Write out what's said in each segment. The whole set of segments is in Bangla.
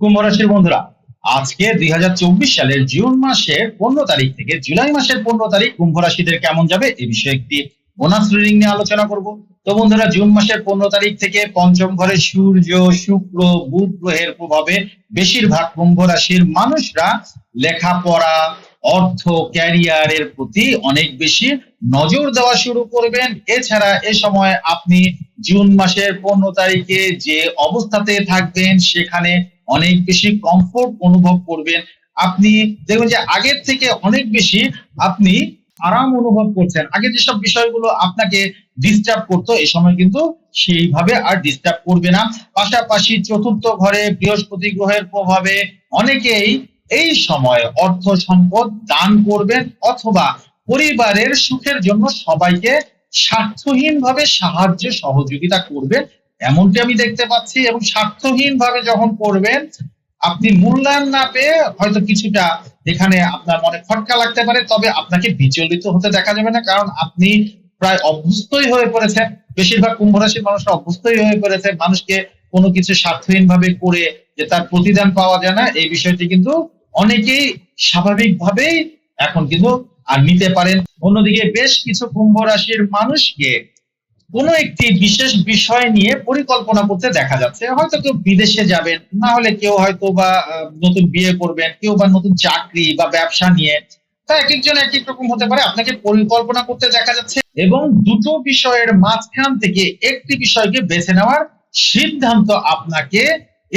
কুম্ভ রাশির বন্ধুরা, আজকে দুই হাজার চব্বিশ সালের জুন মাসের পনেরো তারিখ থেকে জুলাই মাসের পনেরো তারিখ কুম্ভ রাশিদের কেমন যাবে এ বিষয়ে একটি বোনাস রিডিং নিয়ে আলোচনা করব। তো বন্ধুরা, জুন মাসের পনেরো তারিখ থেকে পঞ্চম ঘরে সূর্য শুক্র বুধ গ্রহের প্রভাবে বেশিরভাগ কুম্ভ রাশির মানুষরা লেখাপড়া, অর্থ ক্যারিয়ারের প্রতি অনেক বেশি নজর দেওয়া শুরু করবেন। এছাড়া এ সময় আপনি জুন মাসের পনেরো তারিখে যে অবস্থাতে থাকবেন, সেখানে অনেক বেশি কমফোর্ট অনুভব করবেন। আপনি দেখবেন যে আগের থেকে অনেক বেশি আপনি আরাম অনুভব করছেন। আগে যেসব বিষয়গুলো আপনাকে ডিস্টার্ব করতো এই সময় কিন্তু সেইভাবে আর ডিস্টার্ব করবে না। পাশাপাশি চতুর্থ ঘরে বৃহস্পতি গ্রহের প্রভাবে অনেকেই এই সময় অর্থ সম্পদ দান করবেন অথবা পরিবারের সুখের জন্য সবাইকে স্বার্থহীন ভাবে সাহায্য সহযোগিতা করবেন এমনটি আমি দেখতে পাচ্ছি এবং স্বার্থহীন ভাবে যখন করবেন আপনি মূল্যায়ন না পেয়ে হয়তো কিছুটা এখানে আপনার মনে খটকা লাগতে পারে, তবে আপনাকে বিচলিত হতে দেখা যাবে না, কারণ আপনি প্রায় অভ্যস্তই হয়ে পড়েছেন। বেশিরভাগ কুম্ভ রাশির মানুষরা অভ্যস্তই হয়ে পড়েছে। মানুষকে কোনো কিছু স্বার্থহীন ভাবে করে যে তার প্রতিদান পাওয়া যায় না, এই বিষয়টি কিন্তু অনেকেই স্বাভাবিকভাবেই এখন কিন্তু আর নিতে পারেন। অন্যদিকে বেশ কিছু কুম্ভ রাশির মানুষকে কোনো একটি বিশেষ বিষয় নিয়ে পরিকল্পনা করতে দেখা যাচ্ছে। হয়তো কেউ বিদেশে যাবেন, না হলে কেউ হয়তো বা নতুন বিয়ে করবেন, কেউ বা নতুন চাকরি বা ব্যবসা নিয়ে। তা এক একজন এক এক রকম হতে পারে। আপনাকে পরিকল্পনা করতে দেখা যাচ্ছে এবং দুটো বিষয়ের মাঝখান থেকে একটি বিষয়কে বেছে নেওয়ার সিদ্ধান্ত আপনাকে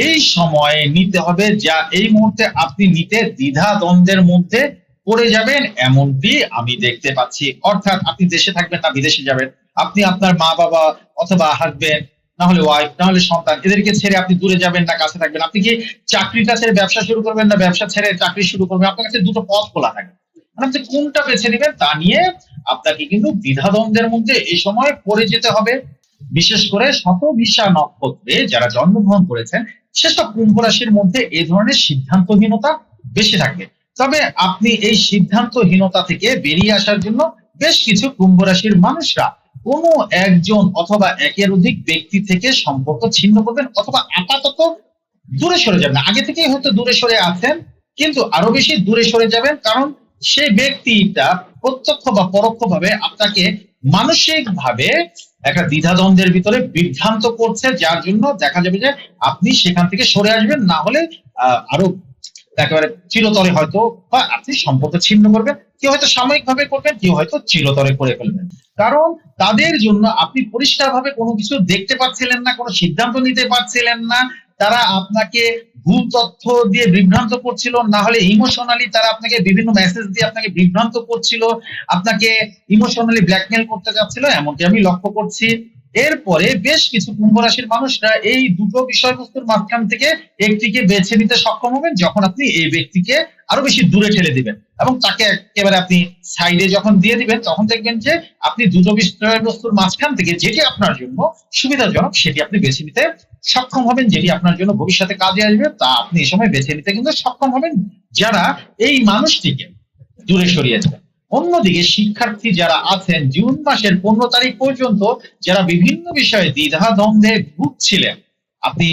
এই সময়ে নিতে হবে, যা এই মুহূর্তে আপনি নিতে দ্বিধা দ্বন্দ্বের মধ্যে পড়ে যাবেন এমনটি আমি দেখতে পাচ্ছি। অর্থাৎ আপনি দেশে থাকবেন না, বিদেশে যাবেন। আপনি আপনার মা বাবা অথবা হাজবেন্ড না হলে ওয়াইফ না হলে সন্তান, এদেরকে ছেড়ে আপনি দূরে যাবেন না, কাছে থাকবেন। আপনি কি চাকরিটা ছেড়ে ব্যবসা শুরু করবেন না, ব্যবসা ছেড়ে চাকরি শুরু করবেন? আপনার কাছে দুটো পথ খোলা থাকে। মানে আপনি কোনটা বেছে নেবেন তা নিয়ে আপনাকে কিন্তু দ্বিধাদ্বন্দ্বের মধ্যে এই সময় পড়ে যেতে হবে। বিশেষ করে শতভিসা নক্ষত্রে যারা জন্মগ্রহণ করেছেন সেসব কুম্ভ রাশির মধ্যে এই ধরনের সিদ্ধান্তহীনতা বেশি থাকে। তবে আপনি এই সিদ্ধান্তহীনতা থেকে বেরিয়ে আসার জন্য বেশ কিছু কুম্ভ রাশির মানুষরা কোনো একজন অথবা একের অধিক ব্যক্তি থেকে সম্পর্ক ছিন্ন করবেন অথবা আপাতত দূরে সরে যাবেন আগে থেকেই হয়তো দূরে সরে আছেন, কিন্তু আরও বেশি দূরে সরে যাবেন কারণ সেই ব্যক্তিটা প্রত্যক্ষ বা পরোক্ষভাবে আপনাকে মানসিক ভাবে একটা দ্বিধাদ্বন্দ্বের ভিতরে বিভ্রান্ত করছে, যার জন্য দেখা যাবে যে আপনি সেখান থেকে সরে আসবেন, না হলে আরও একেবারে চিরতরে হয়তো বা আপনি সম্পর্ক ছিন্ন করবেন, কেউ হয়তো সাময়িক ভাবে করবেন, কেউ হয়তো চিরতরে করে ফেলবেন। কারণ তাদের জন্য আপনি পরিষ্কার ভাবে কোনো কিছু দেখতে পাচ্ছিলেন না, কোনো সিদ্ধান্ত নিতে পারছিলেন না, তারা আপনাকে ভুল তথ্য দিয়ে বিভ্রান্ত করছিল, না হলে ইমোশনালি তারা আপনাকে বিভিন্ন মেসেজ দিয়ে আপনাকে বিভ্রান্ত করছিল, আপনাকে ইমোশনালি ব্ল্যাকমেল করতে যাচ্ছিল এমনটি আমি লক্ষ্য করছি এরপরে বেশ কিছু কুম্ভ রাশির মানুষরা এই দুটো বিষয়বস্তুর মাঝখান থেকে একটিকে বেছে নিতে সক্ষম হবেন যখন আপনি এই ব্যক্তিকে আরও বেশি দূরে ঠেলে দিবেন। এবং তাকে একেবারে আপনি সাইডে যখন দিয়ে দিবেন, তখন দেখবেন যে আপনি দুটো বিষয়বস্তুর মাঝখান থেকে যেটি আপনার জন্য সুবিধাজনক, সেটি আপনি বেছে নিতে সক্ষম হবেন, যেটি আপনার জন্য ভবিষ্যতে কাজে আসবে, তা আপনি এই সময় বেছে নিতে কিন্তু সক্ষম হবেন যারা এই মানুষটিকে দূরে সরিয়ে দেবেন। অন্যদিকে শিক্ষার্থী যারা আছেন, জুন মাসের পনেরো তারিখ পর্যন্ত যারা বিভিন্ন বিষয়ে দ্বিধা দ্বন্দ্বে ভুগছিলেন, আপনি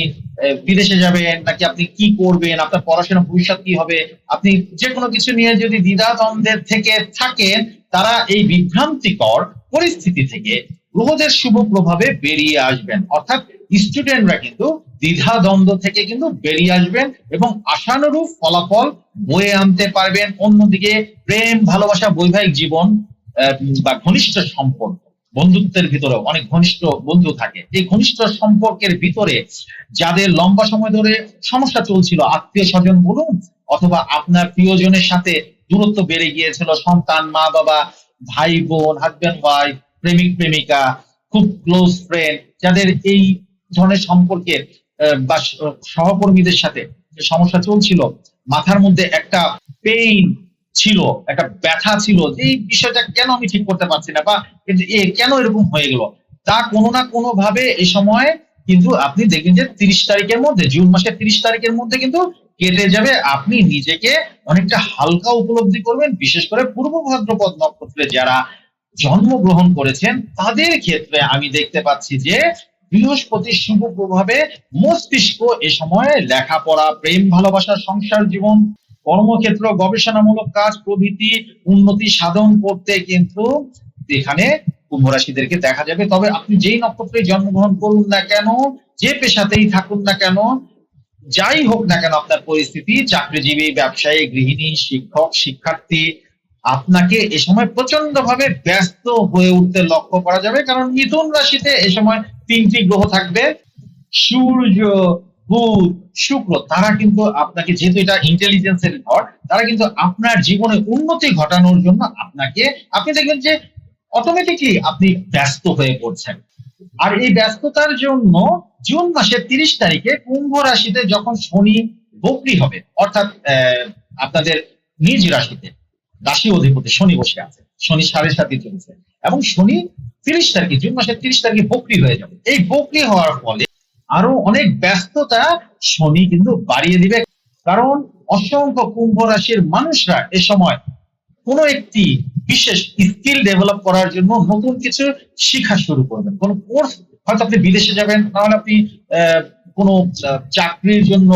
বিদেশে যাবেন, নাকি আপনি কি করবেন, আপনার পড়াশোনা ভবিষ্যৎ কি হবে, আপনি যে কোনো কিছু নিয়ে যদি দ্বিধা দ্বন্দ্বের থেকে থাকেন, তারা এই বিভ্রান্তিকর পরিস্থিতি থেকে গ্রহদের শুভ প্রভাবে বেরিয়ে আসবেন। অর্থাৎ স্টুডেন্টরা কিন্তু দ্বিধা দ্বন্দ্ব থেকে কিন্তু বেরিয়ে আসবেন এবং আশানুরূপ ফলাফল বয়ে আনতে পারবেন। অন্যদিকে প্রেম, ভালোবাসা, বৈবাহিক জীবন বা ঘনিষ্ঠ সম্পর্ক, বন্ধুত্বের ভিতরে অনেক ঘনিষ্ঠ বন্ধু থাকে। এই ঘনিষ্ঠ সম্পর্কের ভিতরে যাদের লম্বা সময় ধরে সমস্যা চলছিল, আত্মীয় স্বজন বলুন, অথবা আপনার প্রিয়জনের সাথে দূরত্ব বেড়ে গিয়েছিল, সন্তান, মা বাবা, ভাই বোন হাজবেন্ড ওয়াইফ প্রেমিক, প্রেমিকা, খুব ক্লোজ ফ্রেন্ড যাদের এই ধরনের সম্পর্কের বা সহকর্মীদের সাথে যে সমস্যা চলছিল, মাথার মধ্যে একটা পেইন ছিল, একটা ব্যথা ছিল, যে এই বিষয়টা কেন আমি ঠিক করতে পারছি না, বা কেন এরকম হয়ে গেল? তা কোনো না কোনো ভাবে এই সময় কিন্তু আপনি দেখবেন যে তিরিশ তারিখের মধ্যে, জুন মাসের তিরিশ তারিখের মধ্যে কিন্তু কেটে যাবে। আপনি নিজেকে অনেকটা হালকা উপলব্ধি করবেন, বিশেষ করে পূর্ব ভাদ্রপদ নক্ষত্রে যারা জন্মগ্রহণ করেছেন, তাদের ক্ষেত্রে আমি দেখতে পাচ্ছি যে বৃহস্পতির শুভ প্রভাবে মস্তিষ্ক এ সময়ে লেখাপড়া, প্রেম, ভালোবাসা, সংসার জীবন, কর্মক্ষেত্র, গবেষণামূলক কাজ, প্রভৃতি, উন্নতি সাধন করতে কিন্তু এখানে কুম্ভ রাশিদেরকে দেখা যাবে। তবে আপনি যেই নক্ষত্রে জন্মগ্রহণ করুন না কেন, যে পেশাতেই থাকুন না কেন, যাই হোক না কেন আপনার পরিস্থিতি, চাকরিজীবী, ব্যবসায়ী, গৃহিণী, শিক্ষক, শিক্ষার্থী, আপনাকে এ সময় প্রচণ্ড ভাবে ব্যস্ত হয়ে উঠতে লক্ষ্য করা যাবে। কারণ মিথুন রাশিতে এ সময় তিনটি গ্রহ থাকবে, সূর্য, বুধ, শুক্র। তারা কিন্তু আপনাকে যেহেতু এটা ইন্টেলিজেন্সের ঘর, তারা কিন্তু আপনার জীবনে উন্নতি ঘটানোর জন্য আপনাকে, আপনি দেখবেন যে অটোমেটিকলি আপনি ব্যস্ত হয়ে পড়ছেন। আর এই ব্যস্ততার জন্য জুন মাসের তিরিশ তারিখে কুম্ভ রাশিতে যখন শনি বকরি হবে, অর্থাৎ আপনাদের নিজ রাশিতে, রাশি অধিপতি শনি বসে আছে। শনি সাড়ে সাথে চলছে। এবং শনি তিরিশ তারিখে, জুন মাসের তিরিশ তারিখে বকরি হয়ে যাবে। এই বকরি হওয়ার ফলে আরও অনেক ব্যস্ততা শনি কিন্তু বাড়িয়ে দিবে। কারণ অসংখ্য কুম্ভ রাশির মানুষরা এ সময় কোনো একটি বিশেষ স্কিল ডেভেলপ করার জন্য নতুন কিছু শেখা শুরু করবেন। কোন কোর্স হয়তো আপনি বিদেশে যাবেন নাহলে আপনি কোনো চাকরির জন্য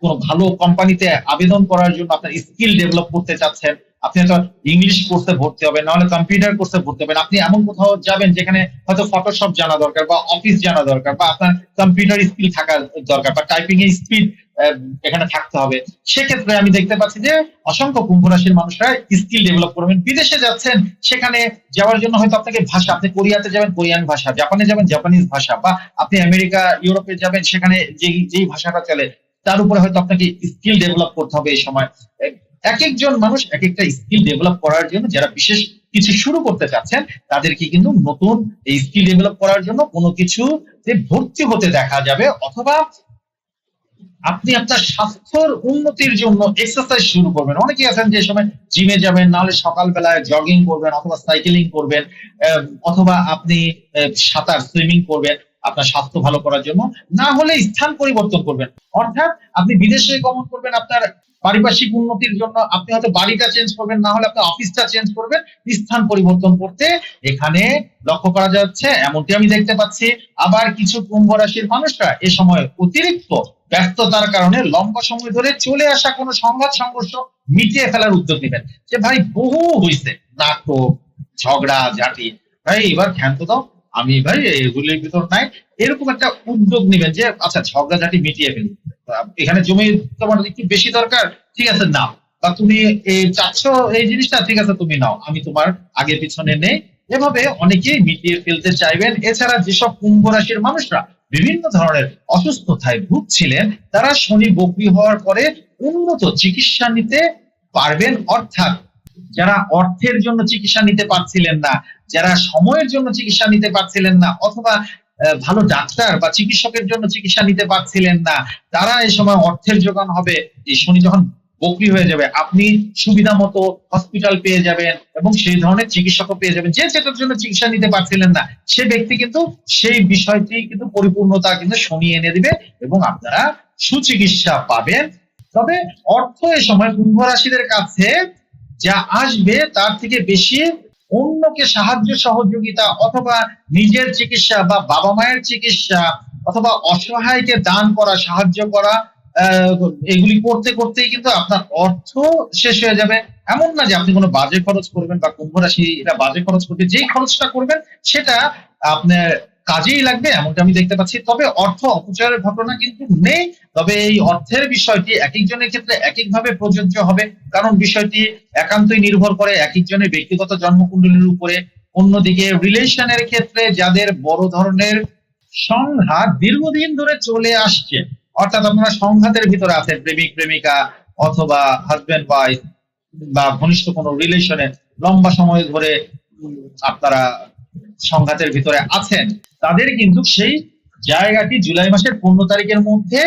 কোনো ভালো কোম্পানিতে আবেদন করার জন্য আপনার স্কিল ডেভেলপ করতে চাচ্ছেন। আপনি হয়তো ইংলিশ কোর্সে ভর্তি হবেন, নাহলে কম্পিউটার কোর্সে ভর্তি হবেন। আপনি এমন কোথাও যাবেন যেখানে হয়তো ফটোশপ জানা দরকার বা অফিস জানা দরকার বা আপনার কম্পিউটার স্কিল থাকা দরকার বা টাইপিং এর স্পিড এখানে থাকতে হবে। সেক্ষেত্রে আমি দেখতে পাচ্ছি যে অসংখ্য কুম্ভ রাশির মানুষরা স্কিল ডেভেলপ করবেন। বিদেশে যাচ্ছেন, সেখানে যাওয়ার জন্য হয়তো আপনাকে ভাষা, আপনি কোরিয়াতে যাবেন, কোরিয়ান ভাষা, জাপানে যাবেন, জাপানিজ ভাষা বা আপনি আমেরিকা, ইউরোপে যাবেন, সেখানে যেই যেই ভাষাটা চলে, তার উপরে হয়তো আপনাকে স্কিল ডেভেলপ করতে হবে এই সময়। এক একজন মানুষ এক একটা স্কিল ডেভেলপ করার জন্য যারা বিশেষ কিছু শুরু করতে চাচ্ছেন, তাদেরকে কিন্তু নতুন এই স্কিল ডেভেলপ করার জন্য কোনো কিছু ভর্তি হতে দেখা যাবে অথবা আপনি আপনার স্বাস্থ্যর উন্নতির জন্য এক্সারসাইজ শুরু করবেন। অনেকেই আছেন যে সময় জিমে যাবেন, নাহলে সকালবেলায় জগিং করবেন অথবা সাইকেলিং করবেন অথবা আপনি সাঁতার সুইমিং করবেন আপনার স্বাস্থ্য ভালো করার জন্য। না হলে স্থান পরিবর্তন করবেন। অর্থাৎ আপনি বিদেশে গমন করবেন, আপনার পারিপার্শ্বিক উন্নতির জন্য আপনি হয়তো বাড়িটা চেঞ্জ করবেন, না হলে আপনি অফিসটা চেঞ্জ করবেন, স্থান পরিবর্তন করতে এখানে লক্ষ্য করা যাচ্ছে। এমনটি আমি দেখতে পাচ্ছি। আবার কিছু কুম্ভ রাশির মানুষরা এ সময় অতিরিক্ত ব্যস্ততার কারণে লম্বা সময় ধরে চলে আসা কোনো সংঘাত, সংঘর্ষ মিটিয়ে ফেলার উদ্যোগ নেবেন। যে ভাই, বহু হইছে। নাটক, ঝগড়া, ঝাঁটি। ভাই, এবার ক্ষান্ত দাও। আমি ভাই, এগুলির ভিতর নাই। এরকম একটা উদ্যোগ নেবেন যে আচ্ছা ঝগড়া, ঝাঁটি মিটিয়ে ফেলি। এখানে জমি তোমার একটু বেশি দরকার, ঠিক আছে, নাও। বা তুমি এই চাচ্ছ এই জিনিসটা, ঠিক আছে, তুমি নাও। আমি তোমার আগে পিছনে নেই। এভাবে অনেকেই মিটিয়ে ফেলতে চাইবেন। এছাড়া যেসব কুম্ভ রাশির মানুষরা বিভিন্ন ধরনের অসুস্থতায় ভুগছিলেন, তারা শনি বকরি হওয়ার পরে উন্নত চিকিৎসা নিতে পারবেন। অর্থাৎ যারা অর্থের জন্য চিকিৎসা নিতে পারছিলেন না, যারা সময়ের জন্য চিকিৎসা নিতে পারছিলেন না, অথবা ভালো ডাক্তার বা চিকিৎসকের জন্য চিকিৎসা নিতে পারছিলেন না, তারা এই সময় অর্থের যোগান হবে। এই শনি যখন বকরি হয়ে যাবে, আপনি সুবিধা মতো হসপিটাল পেয়ে যাবেন এবং সেই ধরনের চিকিৎসকও পেয়ে যাবেন। যে যেটার জন্য চিকিৎসা নিতে পারছিলেন না, সে ব্যক্তি কিন্তু সেই বিষয়টি কিন্তু পরিপূর্ণতা কিন্তু শনি এনে দিবে এবং আপনারা সুচিকিৎসা পাবেন। তবে অর্থ এ সময় কুম্ভ রাশিদের কাছে যা আসবে তার থেকে বেশি অন্যকে সাহায্য সহযোগিতা অথবা নিজের চিকিৎসা বা বাবা মায়ের চিকিৎসা অথবা অসহায়কে দান করা, সাহায্য করা এগুলি করতে করতেই কিন্তু আপনার অর্থ শেষ হয়ে যাবে। এমন না যে আপনি কোনো বাজে খরচ করবেন বা কুম্ভ রাশি এটা বাজে খরচ করবে যেই খরচটা করবেন, সেটা আপনার কাজেই লাগবে, এমনটা আমি দেখতে পাচ্ছি। তবে অর্থ অপচয়ের ঘটনা কিন্তু নেই। তবে এই অর্থের বিষয়টি এক একজনের ক্ষেত্রে এক একভাবে প্রযোজ্য হবে। কারণ বিষয়টি একান্তই নির্ভর করে এক একজনের ব্যক্তিগত জন্মকুণ্ডলীর উপরে। অন্যদিকে রিলেশনের ক্ষেত্রে যাদের বড় ধরনের সংঘাত দীর্ঘদিন ধরে চলে আসছে, অর্থাৎ আপনারা সংঘাতের ভিতরে আছেন, প্রেমিক, প্রেমিকা অথবা হাজবেন্ড ওয়াইফ বা ঘনিষ্ঠ কোনো রিলেশনে লম্বা সময় ধরে আপনারা সংঘাতের ভিতরে আছেন। তাদের কিন্তু সেই জায়গাটি জুলাই মাসের পনেরো তারিখের মধ্যে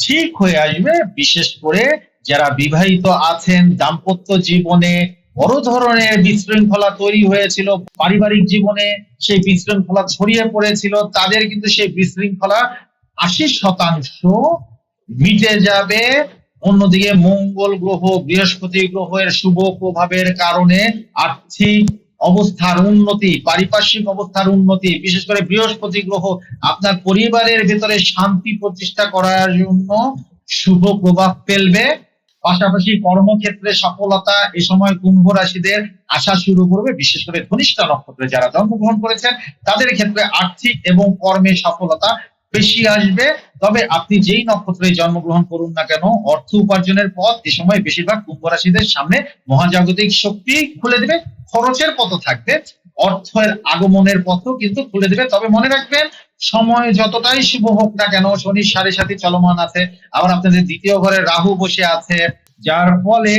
ঠিক হয়ে আসবে। বিশেষ করে যারা বিবাহিত আছেন, দাম্পত্য জীবনে বড় ধরনের বিশৃঙ্খলা তৈরি হয়েছিল, পারিবারিক জীবনে সেই বিশৃঙ্খলা ছড়িয়ে পড়েছিল, তাদের কিন্তু সেই বিশৃঙ্খলা আশি শতাংশ মিটে যাবে। অন্যদিকে মঙ্গল গ্রহ, বৃহস্পতি গ্রহের শুভ প্রভাবের কারণে আর্থিক অবস্থার উন্নতি, পারিপার্শ্বিক অবস্থার উন্নতি, বিশেষ করে বৃহস্পতি গ্রহ আপনার পরিবারের ভেতরে শান্তি প্রতিষ্ঠা করার জন্য শুভ প্রভাব ফেলবে। পাশাপাশি কর্মক্ষেত্রে সফলতা এ সময় কুম্ভ রাশিদের আসা শুরু করবে, বিশেষ করে ঘনিষ্ঠ নক্ষত্রে যারা জন্মগ্রহণ করেছেন, তাদের ক্ষেত্রে আর্থিক এবং কর্মে সফলতা বেশি আসবে। তবে আপনি যেই নক্ষত্রে জন্মগ্রহণ করুন না কেন, অর্থ উপার্জনের পথ এ সময় বেশিরভাগ কুম্ভ রাশিদের সামনে মহাজাগতিক শক্তি খুলে দেবে। খরচের পথ থাকবে, অর্থের আগমনের পথও কিন্তু খুলে দেবে। তবে মনে রাখবেন, সময় যতটাই শুভ হোক না কেন, শনি সাড়ে সাথে চলমান আছে। আবার আপনাদের দ্বিতীয় ঘরে রাহু বসে আছে। যার ফলে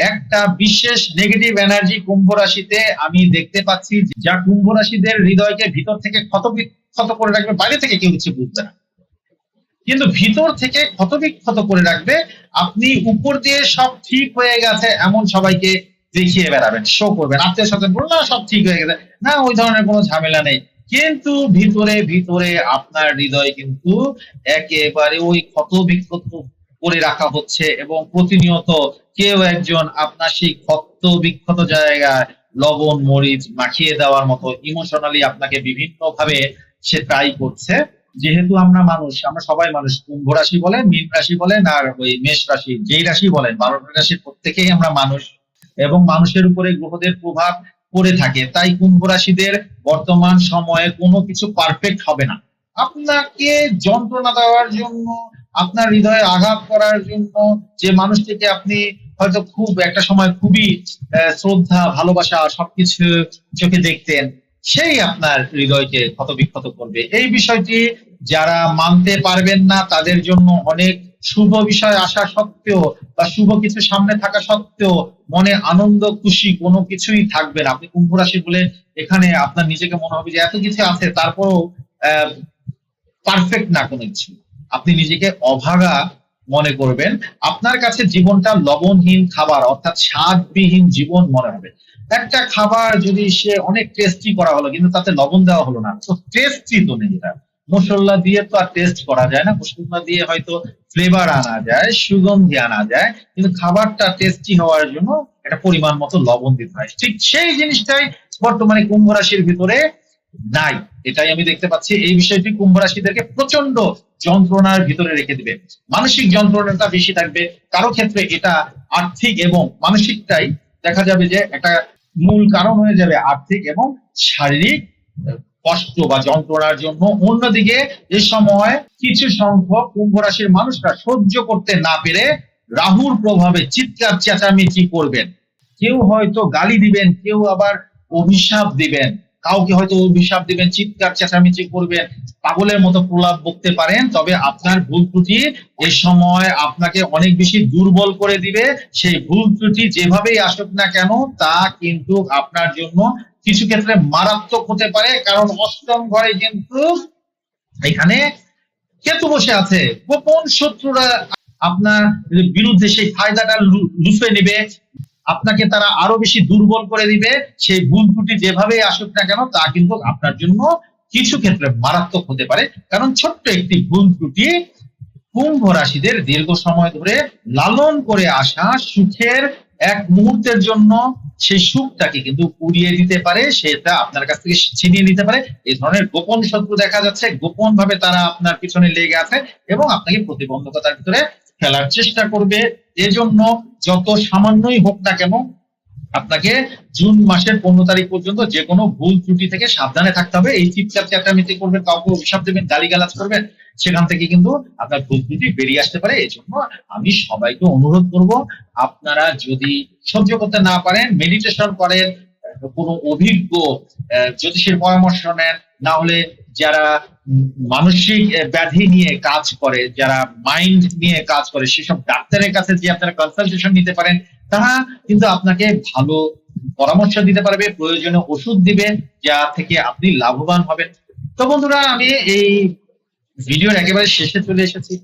একটা বিশেষ নেগেটিভ এনার্জি কুম্ভ রাশিতে আমি দেখতে পাচ্ছি যা কুম্ভ রাশিদের হৃদয়কে ভিতর থেকে ক্ষতবিক্ষত করে রাখবে, বাইরে থেকে কেউ কিছু বুঝবে না। কিন্তু ভিতর থেকে ক্ষতবিক্ষত করে রাখবে, আপনি উপর দিয়ে সব ঠিক হয়ে গেছে, এমন সবাইকে দেখিয়ে বেড়াবেন শো করবেন। আত্মীয় স্বজন বলুন না, সব ঠিক হয়ে গেছে। না, ওই ধরনের কোনো ঝামেলা নেই। কিন্তু ভিতরে ভিতরে আপনার হৃদয় কিন্তু একেবারে ওই ক্ষত বিক্ষত করে রাখা হচ্ছে এবং প্রতিনিয়ত কেউ একজন আপনার সেই ক্ষত বিক্ষত জায়গায় লবণ, মরিচ মাখিয়ে দেওয়ার মতো ইমোশনালি আপনাকে বিভিন্ন ভাবে সে ট্রাই করছে। যেহেতু আমরা মানুষ, আমরা সবাই মানুষ, কুম্ভ রাশি বলেন মীন রাশি বলেন আর ওই মেষ রাশি, যেই রাশি বলেন, বারোটা রাশির প্রত্যেকেই আমরা মানুষ এবং মানুষের উপরে গ্রহদের প্রভাব পড়ে থাকে। তাই কুম্ভ রাশিদের বর্তমান সময়ে কোনো কিছু পারফেক্ট হবে না। আপনাকে যন্ত্রণা দেওয়ার জন্য, আপনার হৃদয়ে আঘাত করার জন্য যে মানুষটিকে আপনি হয়তো খুব একটা সময় খুবই শ্রদ্ধা, ভালোবাসা সবকিছু চোখে দেখতেন, সেই আপনার হৃদয়কে ক্ষতবিক্ষত করবে। এই বিষয়টি যারা মানতে পারবেন না, তাদের জন্য অনেক শুভ বিষয় আসা সত্ত্বেও বা শুভ কিছু সামনে থাকা সত্ত্বেও মনে আনন্দ, খুশি কোনো কিছুই থাকবে না। আপনি কুম্ভ রাশি বলে এখানে আপনার নিজেকে মনে হবে যে এত কিছু আছে, তারপরও পারফেক্ট না কোনো কিছু। আপনি নিজেকে অভাগা মনে করবেন, আপনার কাছে জীবনটা লবণহীন খাবার, অর্থাৎ স্বাদবিহীন জীবন মনে হবে। একটা খাবার যদি সে অনেক টেস্টি করা হলো, কিন্তু তাতে লবণ দেওয়া হলো না। তো টেস্টি তো নেই এটা। মশলা দিয়ে তো আর টেস্ট করা যায় না। মশলা দিয়ে হয়তো ফ্লেভার আনা যায়, সুগন্ধি আনা যায়, কিন্তু খাবারটা টেস্টি হওয়ার জন্য একটা পরিমাণ মতো লবণ দিতে হয়। ঠিক সেই জিনিসটাই বর্তমানে কুম্ভ রাশির ভিতরে নাই। এটাই আমি দেখতে পাচ্ছি। এই বিষয়টি কুম্ভ রাশিদেরকে প্রচণ্ড যন্ত্রণার ভিতরে রেখে দিবে। মানসিক যন্ত্রণাটা বেশি থাকবে। কারও ক্ষেত্রে এটা আর্থিক এবং মানসিকটাই দেখা যাবে যে একটা মূল কারণ হয়ে যাবে আর্থিক এবং শারীরিক কষ্ট বা যন্ত্রণার জন্য। অন্যদিকে এ সময় কিছু সংখ্যক কুম্ভ রাশির মানুষরা সহ্য করতে না পেরে রাহুর প্রভাবে চিৎকার, চেঁচামেচি করবেন। কেউ হয়তো গালি দিবেন, কেউ আবার অভিশাপ দিবেন। কাউকে হয়তো অভিশাপ দিবেন, চিৎকার, চেঁচামেচি করবেন, পাগলের মতো প্রলাপ বকতে পারেন, তবে আপনার ভুল ত্রুটি এ সময় আপনাকে অনেক বেশি দুর্বল করে দিবে। সেই ভুল ত্রুটি যেভাবেই আসুক না কেন, তা কিন্তু আপনার জন্য কিছু ক্ষেত্রে মারাত্মক হতে পারে। কারণ অষ্টম ঘরে কিন্তু এখানে কেতু বসে আছে। গোপন শত্রুরা আপনার বিরুদ্ধে সেই ফায়দাটা লুফে নেবে। আপনাকে তারা আরও বেশি দুর্বল করে দিবে। সেই ভুল ত্রুটি যেভাবে আসুক না কেন, তা কিন্তু আপনার জন্য কিছু ক্ষেত্রে মারাত্মক হতে পারে। কারণ ছোট্ট একটি ভুল ত্রুটি কুম্ভ রাশিদের দীর্ঘ সময় ধরে লালন করে আসা সুখের এক মুহূর্তের জন্য সেই সুখটাকে কিন্তু উড়িয়ে দিতে পারে, সেটা আপনার কাছ থেকে ছিনিয়ে নিতে পারে। এই ধরনের গোপন শত্রু দেখা যাচ্ছে। গোপন ভাবে তারা আপনার পিছনে লেগে আছে এবং আপনাকে প্রতিবন্ধকতার ভিতরে ফেলার চেষ্টা করবে। এজন্য যত সামান্যই হোক না কেন, আপনাকে জুন মাসের পনেরো তারিখ পর্যন্ত যে কোনো ভুল ত্রুটি থেকে সাবধানে থাকতে হবে। এই চিৎকার চেঁচামেচি করবেন, কাউকে অভিশাপ দেবেন, গালিগালাজ করবেন, সেখান থেকে কিন্তু আপনার ভুল ত্রুটি বেরিয়ে আসতে পারে। এই জন্য আমি সবাইকে অনুরোধ করব, আপনারা যদি সহ্য করতে না পারেন মেডিটেশন করেন, কোনো অভিজ্ঞ জ্যোতিষের পরামর্শ নেন না হলে যারা মানসিক ব্যাধি নিয়ে কাজ করে, যারা মাইন্ড নিয়ে কাজ করে, সেসব ডাক্তারের কাছে যে আপনারা কনসালটেশন নিতে পারেন, তারা কিন্তু আপনাকে ভালো পরামর্শ দিতে পারবে, প্রয়োজনীয় ওষুধ দিবে, যা থেকে আপনি লাভবান হবেন। তো বন্ধুরা, আমি এই ভিডিওর একেবারে শেষে চলে এসেছি।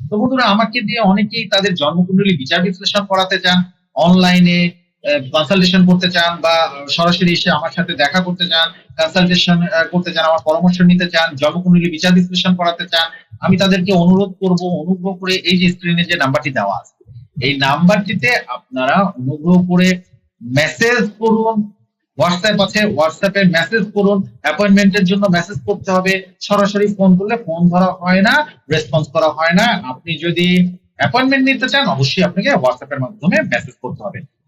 তো বন্ধুরা, আমাকে দিয়ে অনেকেই তাদের জন্মকুণ্ডলী বিচার বিশ্লেষণ করাতে চান, অনলাইনে কনসালটেশন করতে চান বা সরাসরি এসে আমার সাথে দেখা করতে চান কনসালটেশন করতে চান, আমার পরামর্শ নিতে চান, জন্মকুণ্ডলী বিচার বিশ্লেষণ করাতে চান, আমি তাদেরকে অনুরোধ করব, অনুগ্রহ করে এই যে স্ক্রিনে যে নাম্বারটি দেওয়া আছে, এই নাম্বারটিতে আপনারা অনুগ্রহ করে মেসেজ করুন হোয়াটসঅ্যাপ আছে হোয়াটসঅ্যাপে মেসেজ করুন অ্যাপয়েন্টমেন্টের জন্য মেসেজ করতে হবে, সরাসরি ফোন করলে ফোন ধরা হয় না রেসপন্স করা হয় না, আপনি যদি অ্যাপয়েন্টমেন্ট নিতে চান, অবশ্যই আপনাকে হোয়াটসঅ্যাপের মাধ্যমে মেসেজ করতে হবে।